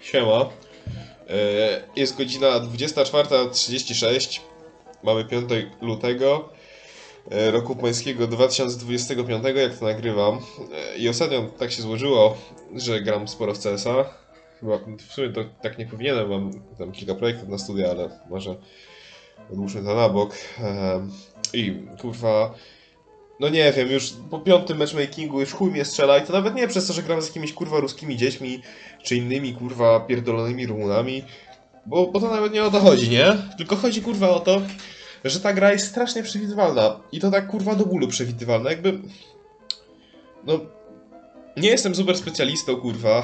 Siema. E, Jest godzina 24.36. Mamy 5 lutego e, roku pańskiego 2025, jak to nagrywam. E, I ostatnio tak się złożyło, że gram sporo w CS-a. Chyba w sumie to tak nie powinienem, mam tam kilka projektów na studia, ale może odłóżmy to na bok. I kurwa, no nie wiem, już po piątym matchmakingu już chuj mnie strzela i to nawet nie przez to, że gram z jakimiś kurwa ruskimi dziećmi, czy innymi kurwa pierdolonymi Rumunami, bo, bo to nawet nie o to chodzi, nie? Tylko chodzi kurwa o to, że ta gra jest strasznie przewidywalna i to tak kurwa do bólu przewidywalna, jakby... No... Nie jestem super specjalistą, kurwa.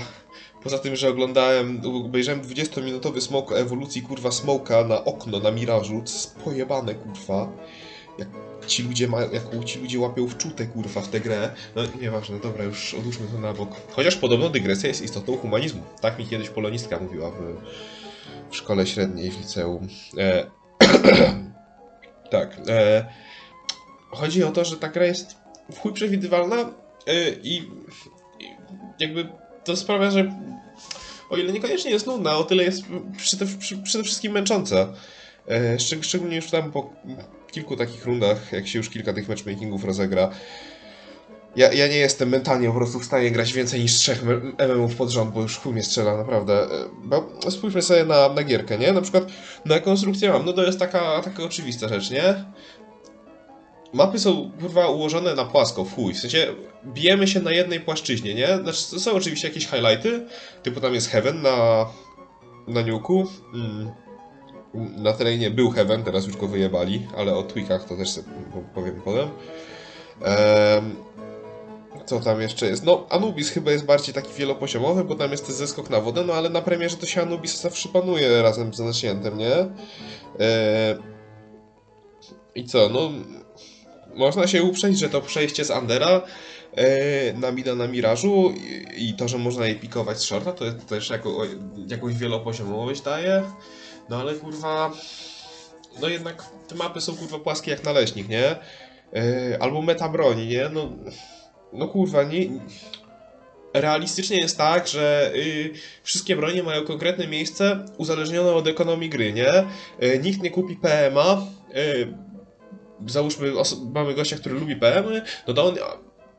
Poza tym, że oglądałem, obejrzałem 20-minutowy smok ewolucji kurwa smoka na okno na mirażu, co jest pojebane kurwa. Jak ci ludzie mają, jaką ci ludzie łapią wczutę kurwa w tę grę. No nieważne, dobra, już odłóżmy to na bok. Chociaż podobno dygresja jest istotą humanizmu. Tak mi kiedyś polonistka mówiła w, w szkole średniej, w liceum. E, tak. E, chodzi o to, że ta gra jest w chuj przewidywalna e, i, i jakby to sprawia, że o ile niekoniecznie jest nudna, o tyle jest przede wszystkim męcząca. E, szczeg- szczególnie już tam po kilku takich rundach, jak się już kilka tych matchmakingów rozegra. Ja, ja nie jestem mentalnie po prostu w stanie grać więcej niż trzech MMów pod rząd, bo już chuj mnie strzela, naprawdę. E, Bo spójrzmy sobie na, na gierkę, nie? Na przykład na konstrukcję mam, no to jest taka, taka oczywista rzecz, nie? Mapy są kurwa ułożone na płasko, w chuj. W sensie bijemy się na jednej płaszczyźnie, nie? Znaczy są oczywiście jakieś highlighty, typu tam jest Heaven na, na Niuku. Mm. Na terenie był Heaven, teraz już go wyjebali, ale o tweakach to też powiem potem. Em, co tam jeszcze jest? No, Anubis chyba jest bardziej taki wielopoziomowy, bo tam jest ten zeskok na wodę, no ale na premierze to się Anubis zawsze panuje razem z Nasciętem, nie? E, I co, no... Można się uprzeć, że to przejście z Andera e, na Mida na Mirażu i, i to, że można je pikować z shorta, to też jako, jakąś wielopoziomowość daje. No ale kurwa... No jednak te mapy są kurwa płaskie jak naleśnik, nie? E, albo meta broni, nie? No, no kurwa, nie... Realistycznie jest tak, że y, wszystkie bronie mają konkretne miejsce uzależnione od ekonomii gry, nie? Y, nikt nie kupi PMA. Y, załóżmy, mamy gościa, który lubi PM-y, no to on,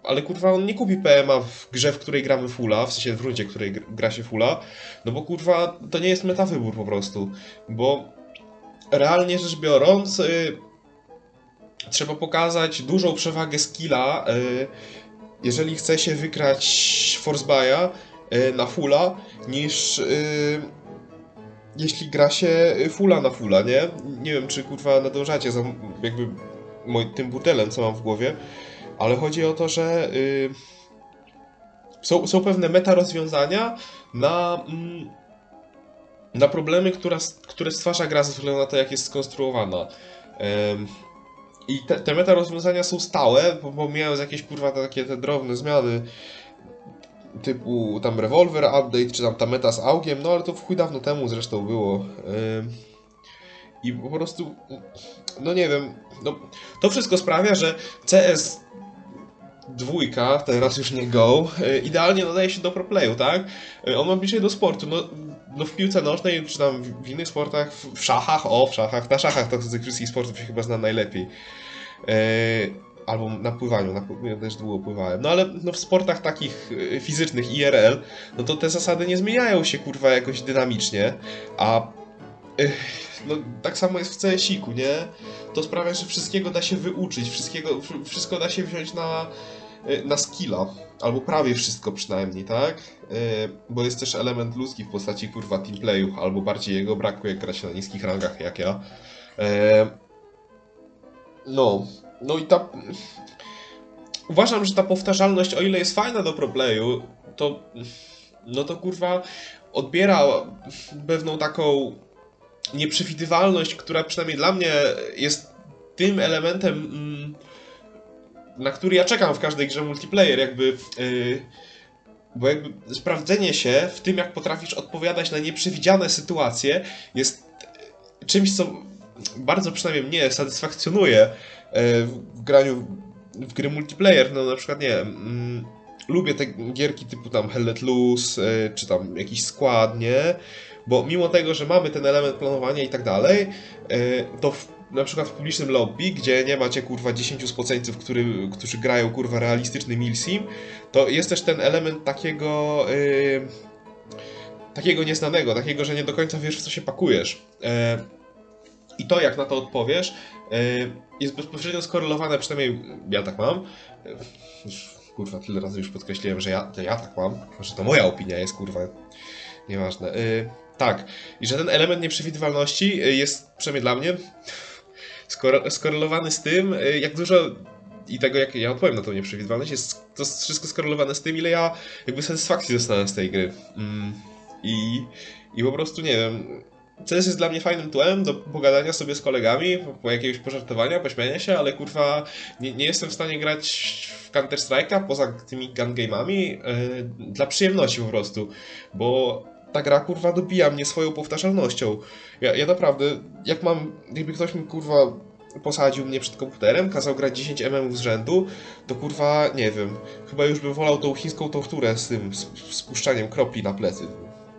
ale kurwa on nie kupi PMA w grze, w której gramy fulla, w sensie w rundzie, w której gr- gra się fulla, no bo kurwa to nie jest metawybór po prostu, bo realnie rzecz biorąc y, trzeba pokazać dużą przewagę skilla, y, jeżeli chce się wygrać Force Buy'a y, na fulla, niż jeśli gra się fulla na fulla, nie? Nie wiem, czy kurwa nadążacie za jakby moj, tym butelem, co mam w głowie, ale chodzi o to, że y, są, są pewne meta rozwiązania na, mm, na problemy, która, które stwarza gra ze względu na to, jak jest skonstruowana. Em, I te, te meta rozwiązania są stałe, bo pomijając jakieś kurwa takie te drobne zmiany, typu tam rewolwer update, czy tam ta meta z augiem, no ale to w chuj dawno temu zresztą było. Ym, I po prostu, no nie wiem, no, to wszystko sprawia, że CS dwójka, teraz już nie Go, y, idealnie nadaje się do pro playu, tak? Y, On ma bliżej do sportu, no, no w piłce nożnej, czy tam w innych sportach, w, szachach, o, w szachach, na szachach to z wszystkich sportów się chyba zna najlepiej. Y, albo na pływaniu, na pływaniu też długo pływałem. No ale no, w sportach takich fizycznych IRL, no to te zasady nie zmieniają się kurwa jakoś dynamicznie, a no, tak samo jest w CS-iku, nie? To sprawia, że wszystkiego da się wyuczyć, wszystkiego, wsz- wszystko da się wziąć na, y, na skilla, albo prawie wszystko przynajmniej, tak? Y, Bo jest też element ludzki w postaci kurwa teamplayu, albo bardziej jego braku, jak gra się na niskich rangach jak ja. E, No, no i ta. Uważam, że ta powtarzalność, o ile jest fajna do proplayu, to. No to kurwa odbiera pewną taką nieprzewidywalność, która przynajmniej dla mnie jest tym elementem, mm, na który ja czekam w każdej grze multiplayer, jakby. Yy, bo jakby sprawdzenie się w tym, jak potrafisz odpowiadać na nieprzewidziane sytuacje, jest czymś, co bardzo przynajmniej mnie satysfakcjonuje e, w graniu w gry multiplayer. No na przykład, nie mm, lubię te gierki typu tam Hell Let Loose, y, czy tam jakiś skład, nie? Bo mimo tego, że mamy ten element planowania i tak dalej, y, to w, na przykład w publicznym lobby, gdzie nie macie kurwa 10 spoceńców, który, którzy grają kurwa realistyczny milsim, to jest też ten element takiego y, takiego nieznanego, takiego, że nie do końca wiesz w co się pakujesz. E, I to jak na to odpowiesz e, jest bezpośrednio skorelowane, przynajmniej ja tak mam. E, kurwa, tyle razy już podkreśliłem, że ja, ja tak mam, że to moja opinia jest kurwa, nieważne. E, tak, i że ten element nieprzewidywalności e, jest, przynajmniej dla mnie, skore- skorelowany z tym, e, jak dużo i tego, jak ja odpowiem na tą nieprzewidywalność, jest to wszystko skorelowane z tym, ile ja jakby satysfakcji dostałem z tej gry. Mm, I, I po prostu nie wiem. CS jest dla mnie fajnym tłem do pogadania sobie z kolegami, po, jakiegoś pożartowania, pośmiania się, ale kurwa nie, nie jestem w stanie grać w Counter Strike'a poza tymi gun game'ami yy, dla przyjemności po prostu, bo ta gra kurwa dobija mnie swoją powtarzalnością. Ja, ja naprawdę, jak mam, jakby ktoś mi kurwa posadził mnie przed komputerem, kazał grać 10 mm z rzędu, to kurwa, nie wiem, chyba już bym wolał tą chińską torturę z tym, spuszczaniem kropli na plecy.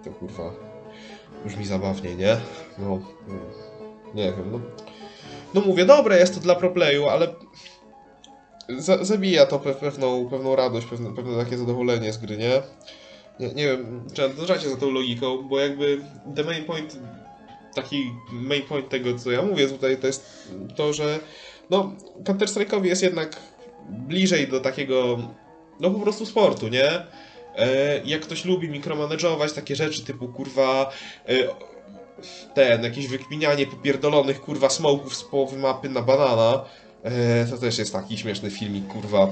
To kurwa, brzmi zabawniej, nie? No, nie wiem, no. No mówię, dobre jest to dla proplayu, ale za, zabija to pe pewną, pewną radość, pewne, pewne takie zadowolenie z gry, nie? Nie, nie wiem, czy nadążacie za tą logiką, bo jakby the main point taki main point tego, co ja mówię tutaj, to jest to, że no, Counter-Strike'owi jest jednak bliżej do takiego, no po prostu sportu, nie? E, jak ktoś lubi mikromanage'ować takie rzeczy typu, kurwa, e, ten, jakieś wykminianie popierdolonych, kurwa, smoków z połowy mapy na banana, e, to też jest taki śmieszny filmik, kurwa,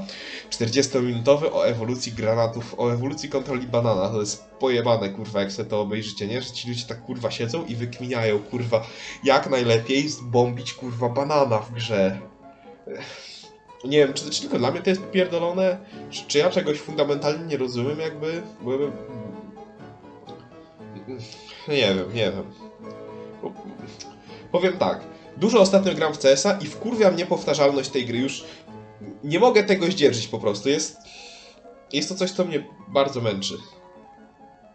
40-minutowy o ewolucji granatów, o ewolucji kontroli banana. To jest pojebane, kurwa, jak sobie to obejrzycie, nie? Że ci ludzie tak, kurwa, siedzą i wykminiają, kurwa, jak najlepiej zbombić, kurwa, banana w grze. Nie wiem, czy, tylko dla mnie to jest pierdolone, czy, czy ja czegoś fundamentalnie nie rozumiem, jakby. Nie wiem, nie wiem. Powiem tak, dużo ostatnio gram w CS-a i wkurwia mnie powtarzalność tej gry, już nie mogę tego zdzierżyć po prostu. Jest, jest to coś, co mnie bardzo męczy.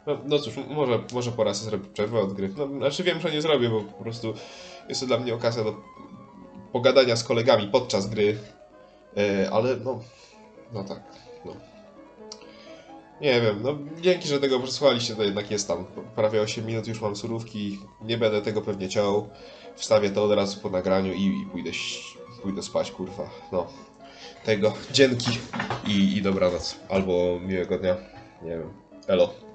No, no cóż, może, może pora sobie zrobić przerwę od gry. No, znaczy wiem, że nie zrobię, bo po prostu jest to dla mnie okazja do pogadania z kolegami podczas gry. E, ale no, no tak, no. Nie wiem, no dzięki, że tego przesłuchaliście, to jednak jest tam prawie 8 minut, już mam surówki, nie będę tego pewnie ciął. Wstawię to od razu po nagraniu i, i pójdę, pójdę spać, kurwa, no tego. Dzięki i, i dobranoc. Albo miłego dnia. Nie wiem. Elo.